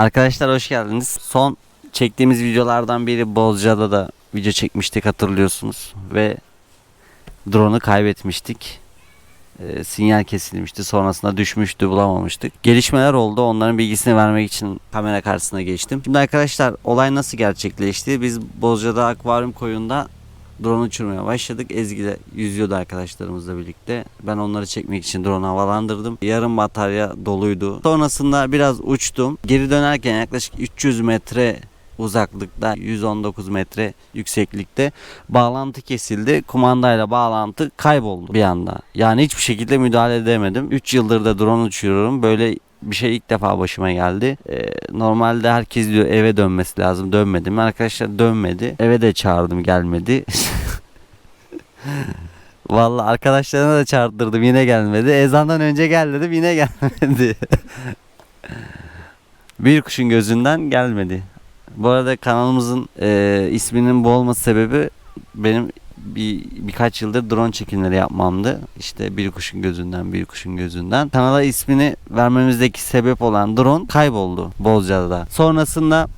Arkadaşlar hoş geldiniz. Son çektiğimiz videolardan biri Bozca'da da video çekmiştik hatırlıyorsunuz. Ve drone'u kaybetmiştik. Ee, sinyal kesilmişti. Sonrasında düşmüştü bulamamıştık. Gelişmeler oldu. Onların bilgisini vermek için kamera karşısına geçtim. Şimdi arkadaşlar olay nasıl gerçekleşti? Biz Bozca'da akvaryum koyunda drone uçurmaya başladık. Ezgi de yüzüyordu arkadaşlarımızla birlikte. Ben onları çekmek için drone havalandırdım. Yarım batarya doluydu. Sonrasında biraz uçtum. Geri dönerken yaklaşık 300 metre uzaklıkta 119 metre yükseklikte bağlantı kesildi. Kumandayla bağlantı kayboldu bir anda. Yani hiçbir şekilde müdahale edemedim. 3 yıldır da drone uçuruyorum. Böyle bir şey ilk defa başıma geldi. Ee, normalde herkes diyor eve dönmesi lazım. Dönmedim. Arkadaşlar dönmedi. Eve de çağırdım gelmedi. Vallahi arkadaşlarına da çağırttırdım yine gelmedi. Ezandan önce gel dedim yine gelmedi. bir kuşun gözünden gelmedi. Bu arada kanalımızın e, isminin bu olması sebebi benim bir birkaç yıldır drone çekimleri yapmamdı. İşte bir kuşun gözünden, bir kuşun gözünden. Kanala ismini vermemizdeki sebep olan drone kayboldu Bozcaada'da. Sonrasında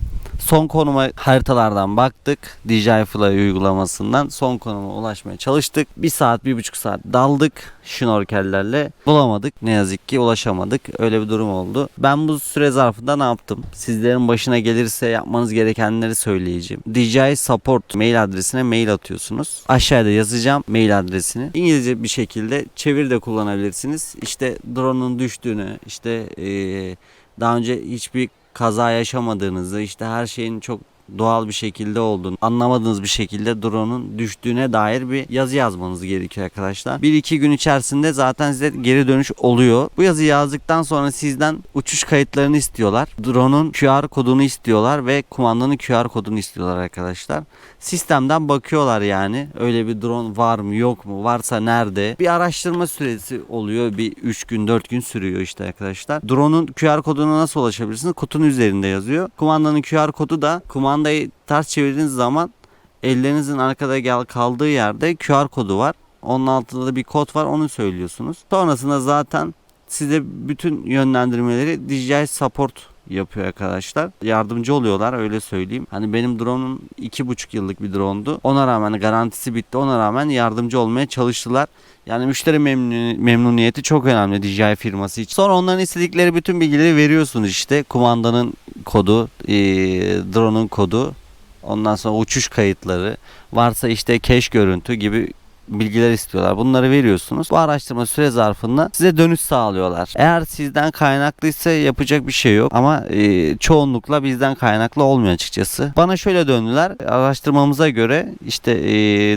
son konuma haritalardan baktık. DJI Fly uygulamasından son konuma ulaşmaya çalıştık. Bir saat, bir buçuk saat daldık şnorkellerle. Bulamadık. Ne yazık ki ulaşamadık. Öyle bir durum oldu. Ben bu süre zarfında ne yaptım? Sizlerin başına gelirse yapmanız gerekenleri söyleyeceğim. DJI Support mail adresine mail atıyorsunuz. Aşağıda yazacağım mail adresini. İngilizce bir şekilde çevir de kullanabilirsiniz. İşte drone'un düştüğünü, işte eee, daha önce hiçbir kaza yaşamadığınızı, işte her şeyin çok doğal bir şekilde olduğunu, anlamadığınız bir şekilde drone'un düştüğüne dair bir yazı yazmanız gerekiyor arkadaşlar. Bir iki gün içerisinde zaten size geri dönüş oluyor. Bu yazıyı yazdıktan sonra sizden uçuş kayıtlarını istiyorlar. Drone'un QR kodunu istiyorlar ve kumandanın QR kodunu istiyorlar arkadaşlar. Sistemden bakıyorlar yani. Öyle bir drone var mı yok mu? Varsa nerede? Bir araştırma süresi oluyor. Bir 3 gün 4 gün sürüyor işte arkadaşlar. Drone'un QR koduna nasıl ulaşabilirsiniz? Kutunun üzerinde yazıyor. Kumandanın QR kodu da kumandayı ters çevirdiğiniz zaman ellerinizin arkada gel kaldığı yerde QR kodu var. Onun altında da bir kod var onu söylüyorsunuz. Sonrasında zaten size bütün yönlendirmeleri DJI Support yapıyor arkadaşlar. Yardımcı oluyorlar öyle söyleyeyim. Hani benim drone'um iki buçuk yıllık bir drone'du. Ona rağmen garantisi bitti. Ona rağmen yardımcı olmaya çalıştılar. Yani müşteri memnuni- memnuniyeti çok önemli DJI firması için. Sonra onların istedikleri bütün bilgileri veriyorsunuz işte. Kumandanın kodu, eee, drone'un kodu, ondan sonra uçuş kayıtları, varsa işte cache görüntü gibi bilgiler istiyorlar. Bunları veriyorsunuz. Bu araştırma süre zarfında size dönüş sağlıyorlar. Eğer sizden kaynaklıysa yapacak bir şey yok. Ama e, çoğunlukla bizden kaynaklı olmuyor açıkçası. Bana şöyle döndüler. Araştırmamıza göre işte e,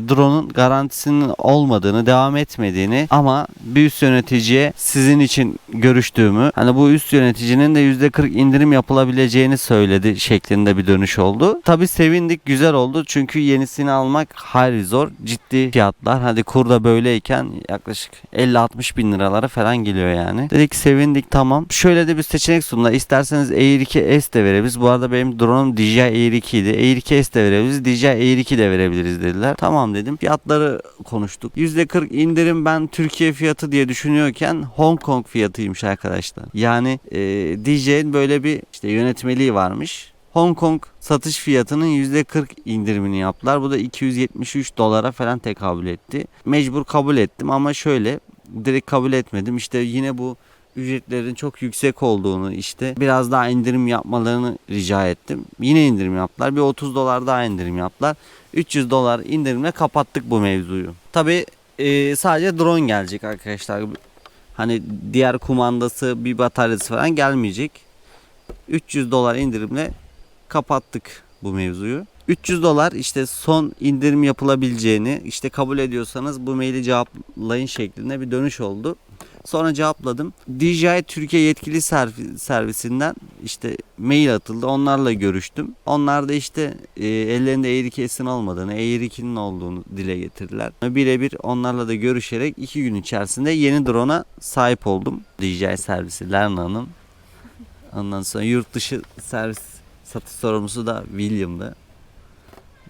drone'un garantisinin olmadığını, devam etmediğini ama bir üst yöneticiye sizin için görüştüğümü, hani bu üst yöneticinin de %40 indirim yapılabileceğini söyledi şeklinde bir dönüş oldu. Tabi sevindik, güzel oldu. Çünkü yenisini almak hayli zor. Ciddi fiyatlar. Hadi kurda böyleyken yaklaşık 50-60 bin liralara falan geliyor yani. Dedik sevindik tamam. Şöyle de bir seçenek sundular. İsterseniz Air 2 S de verebiliriz. Bu arada benim drone'um DJI Air 2 idi. Air 2 S de verebiliriz. DJI Air 2 de verebiliriz dediler. Tamam dedim. Fiyatları konuştuk. %40 indirim ben Türkiye fiyatı diye düşünüyorken Hong Kong fiyatıymış arkadaşlar. Yani e, DJI'nin böyle bir işte yönetmeliği varmış. Hong Kong satış fiyatının %40 indirimini yaptılar. Bu da 273 dolara falan tekabül etti. Mecbur kabul ettim ama şöyle direkt kabul etmedim. İşte yine bu ücretlerin çok yüksek olduğunu işte biraz daha indirim yapmalarını rica ettim. Yine indirim yaptılar. Bir 30 dolar daha indirim yaptılar. 300 dolar indirimle kapattık bu mevzuyu. Tabi sadece drone gelecek arkadaşlar. Hani diğer kumandası bir bataryası falan gelmeyecek. 300 dolar indirimle kapattık bu mevzuyu. 300 dolar işte son indirim yapılabileceğini işte kabul ediyorsanız bu maili cevaplayın şeklinde bir dönüş oldu. Sonra cevapladım. DJI Türkiye yetkili servi- servisinden işte mail atıldı. Onlarla görüştüm. Onlar da işte e, ellerinde Air 2S'in olmadığını, Air 2'nin olduğunu dile getirdiler. Birebir onlarla da görüşerek iki gün içerisinde yeni drone'a sahip oldum. DJI servisi Lerna'nın. Ondan sonra yurt dışı servis satış sorumlusu da William'dı.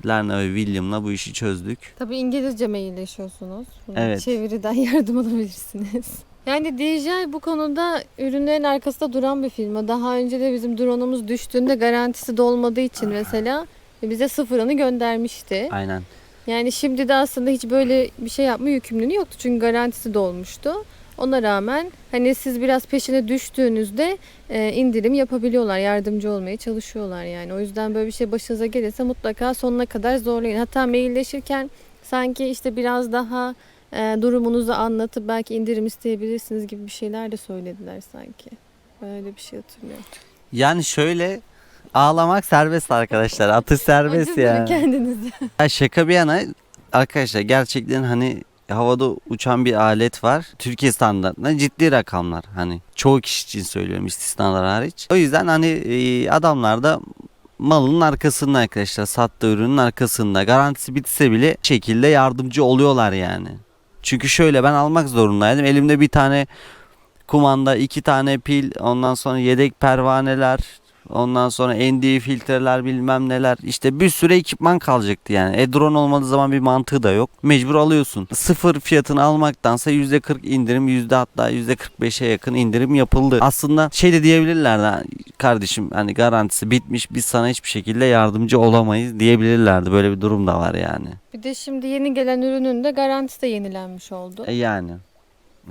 Lerna ve William'la bu işi çözdük. Tabii İngilizce mailleşiyorsunuz. Bunu Evet. Çeviriden yardım alabilirsiniz. Yani DJI bu konuda ürünlerin arkasında duran bir firma. Daha önce de bizim drone'umuz düştüğünde garantisi dolmadığı için mesela bize sıfırını göndermişti. Aynen. Yani şimdi de aslında hiç böyle bir şey yapma yükümlülüğü yoktu. Çünkü garantisi dolmuştu. Ona rağmen hani siz biraz peşine düştüğünüzde e, indirim yapabiliyorlar. Yardımcı olmaya çalışıyorlar yani. O yüzden böyle bir şey başınıza gelirse mutlaka sonuna kadar zorlayın. Hatta mailleşirken sanki işte biraz daha e, durumunuzu anlatıp belki indirim isteyebilirsiniz gibi bir şeyler de söylediler sanki. Öyle bir şey hatırlıyorum. Yani şöyle ağlamak serbest arkadaşlar. Atış serbest ya. kendinizi. Ya şaka bir yana arkadaşlar gerçekten hani havada uçan bir alet var. Türkiye standartında ciddi rakamlar. Hani çoğu kişi için söylüyorum istisnalar hariç. O yüzden hani e, adamlar da malının arkasında arkadaşlar. Sattığı ürünün arkasında. Garantisi bitse bile şekilde yardımcı oluyorlar yani. Çünkü şöyle ben almak zorundaydım. Elimde bir tane kumanda, iki tane pil, ondan sonra yedek pervaneler, Ondan sonra ND filtreler bilmem neler. İşte bir sürü ekipman kalacaktı yani. E drone olmadığı zaman bir mantığı da yok. Mecbur alıyorsun. Sıfır fiyatını almaktansa %40 indirim yüzde hatta %45'e yakın indirim yapıldı. Aslında şey de diyebilirlerdi "Ha, kardeşim hani garantisi bitmiş biz sana hiçbir şekilde yardımcı olamayız diyebilirlerdi. Böyle bir durum da var yani. Bir de şimdi yeni gelen ürünün de garantisi de yenilenmiş oldu. E yani.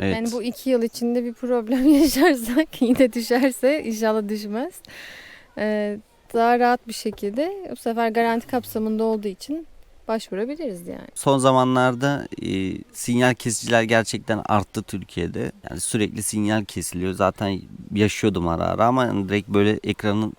Evet. Yani bu iki yıl içinde bir problem yaşarsak yine düşerse inşallah düşmez. Ee, daha rahat bir şekilde bu sefer garanti kapsamında olduğu için başvurabiliriz yani. Son zamanlarda e, sinyal kesiciler gerçekten arttı Türkiye'de. Yani sürekli sinyal kesiliyor. Zaten yaşıyordum ara ara ama direkt böyle ekranın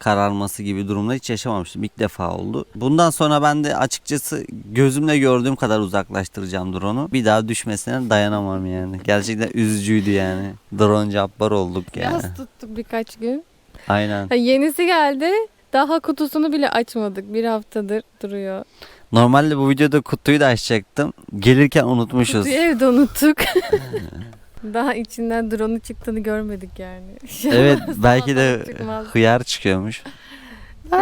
kararması gibi durumda hiç yaşamamıştım. İlk defa oldu. Bundan sonra ben de açıkçası gözümle gördüğüm kadar uzaklaştıracağım drone'u. Bir daha düşmesine dayanamam yani. Gerçekten üzücüydü yani. Drone cabbar olduk yani. Yaz tuttuk birkaç gün. Aynen. Ha, yenisi geldi. Daha kutusunu bile açmadık. Bir haftadır duruyor. Normalde bu videoda kutuyu da açacaktım. Gelirken unutmuşuz. Kutuyu evde unuttuk. Daha içinden drone'un çıktığını görmedik yani. Evet belki de çıkmaz. hıyar çıkıyormuş.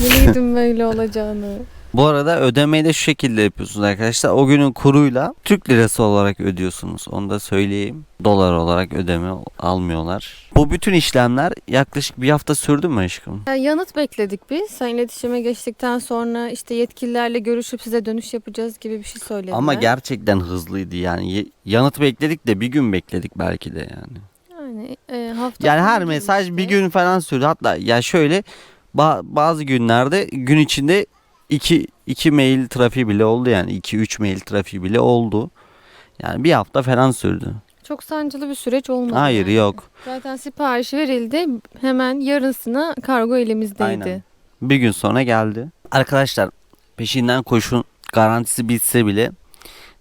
Biliyordum böyle olacağını. Bu arada ödemeyi de şu şekilde yapıyorsunuz arkadaşlar. O günün kuruyla Türk lirası olarak ödüyorsunuz. Onu da söyleyeyim. Dolar olarak ödeme almıyorlar. Bu bütün işlemler yaklaşık bir hafta sürdü mü aşkım? Ya yanıt bekledik biz. Sen iletişime geçtikten sonra işte yetkililerle görüşüp size dönüş yapacağız gibi bir şey söylediler. Ama gerçekten hızlıydı yani. Ye- Yanıt bekledik de bir gün bekledik belki de yani. yani e, hafta Yani sonu her gibi mesaj işte. bir gün falan sürdü. Hatta ya şöyle ba- bazı günlerde gün içinde iki, iki mail trafiği bile oldu yani. 2-3 mail trafiği bile oldu. Yani bir hafta falan sürdü. Çok sancılı bir süreç olmadı. Hayır yani. yok. Zaten sipariş verildi. Hemen yarısına kargo elimizdeydi. Aynen. Bir gün sonra geldi. Arkadaşlar peşinden koşun. Garantisi bitse bile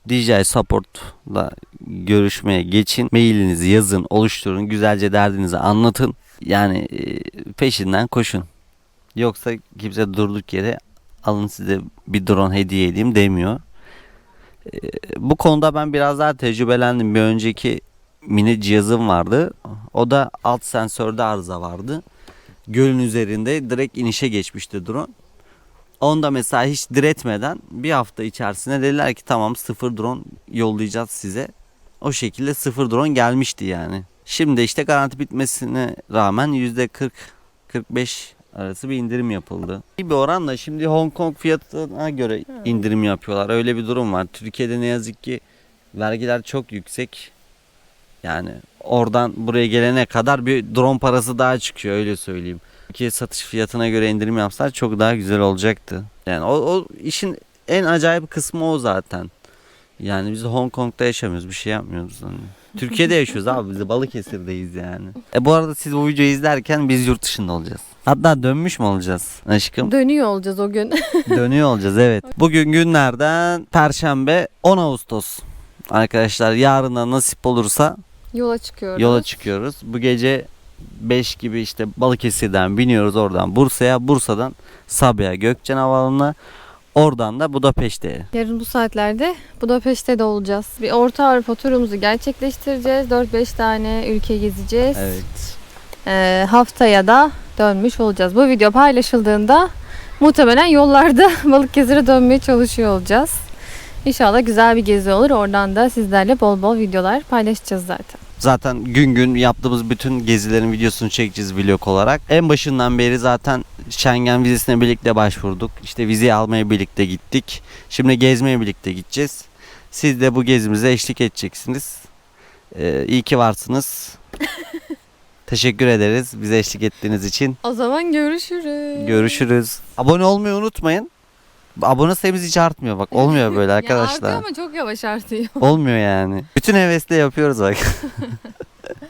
DJI Support'la görüşmeye geçin. Mailinizi yazın, oluşturun. Güzelce derdinizi anlatın. Yani e, peşinden koşun. Yoksa kimse durduk yere alın size bir drone hediye edeyim demiyor. E, Bu konuda ben biraz daha tecrübelendim. Bir önceki mini cihazım vardı. O da alt sensörde arıza vardı gölün üzerinde direkt inişe geçmişti drone. Onda mesela hiç diretmeden bir hafta içerisinde dediler ki tamam sıfır drone yollayacağız size. O şekilde sıfır drone gelmişti yani. Şimdi işte garanti bitmesine rağmen %40-45 arası bir indirim yapıldı. Bir oranla şimdi Hong Kong fiyatına göre indirim yapıyorlar. Öyle bir durum var. Türkiye'de ne yazık ki vergiler çok yüksek. Yani oradan buraya gelene kadar bir drone parası daha çıkıyor öyle söyleyeyim. Ki satış fiyatına göre indirim yapsalar çok daha güzel olacaktı. Yani o, o işin en acayip kısmı o zaten. Yani biz Hong Kong'da yaşamıyoruz bir şey yapmıyoruz. Hani. Türkiye'de yaşıyoruz abi biz de Balıkesir'deyiz yani. E bu arada siz bu videoyu izlerken biz yurt dışında olacağız. Hatta dönmüş mü olacağız aşkım? Dönüyor olacağız o gün. Dönüyor olacağız evet. Bugün günlerden Perşembe 10 Ağustos. Arkadaşlar yarına nasip olursa Yola çıkıyoruz. yola çıkıyoruz. Bu gece 5 gibi işte Balıkesir'den biniyoruz oradan Bursa'ya. Bursa'dan Sabiha Gökçen Havaalanı'na. Oradan da Budapeşte'ye. Yarın bu saatlerde Budapeşte de olacağız. Bir Orta Avrupa turumuzu gerçekleştireceğiz. 4-5 tane ülke gezeceğiz. Evet. Ee, haftaya da dönmüş olacağız. Bu video paylaşıldığında muhtemelen yollarda Balıkesir'e dönmeye çalışıyor olacağız. İnşallah güzel bir gezi olur. Oradan da sizlerle bol bol videolar paylaşacağız zaten. Zaten gün gün yaptığımız bütün gezilerin videosunu çekeceğiz vlog olarak. En başından beri zaten Schengen vizesine birlikte başvurduk. İşte vizeyi almaya birlikte gittik. Şimdi gezmeye birlikte gideceğiz. Siz de bu gezimize eşlik edeceksiniz. Ee, iyi ki varsınız. Teşekkür ederiz bize eşlik ettiğiniz için. O zaman görüşürüz. Görüşürüz. Abone olmayı unutmayın. Abone sayımız hiç artmıyor bak. Olmuyor böyle Ya arkadaşlar. artıyor ama çok yavaş artıyor. Olmuyor yani. Bütün hevesle yapıyoruz bak.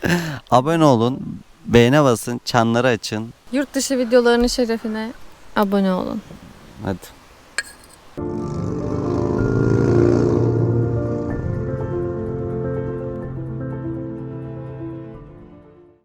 Abone olun. Beğene basın. Çanları açın. Yurt dışı videolarının şerefine abone olun. Hadi.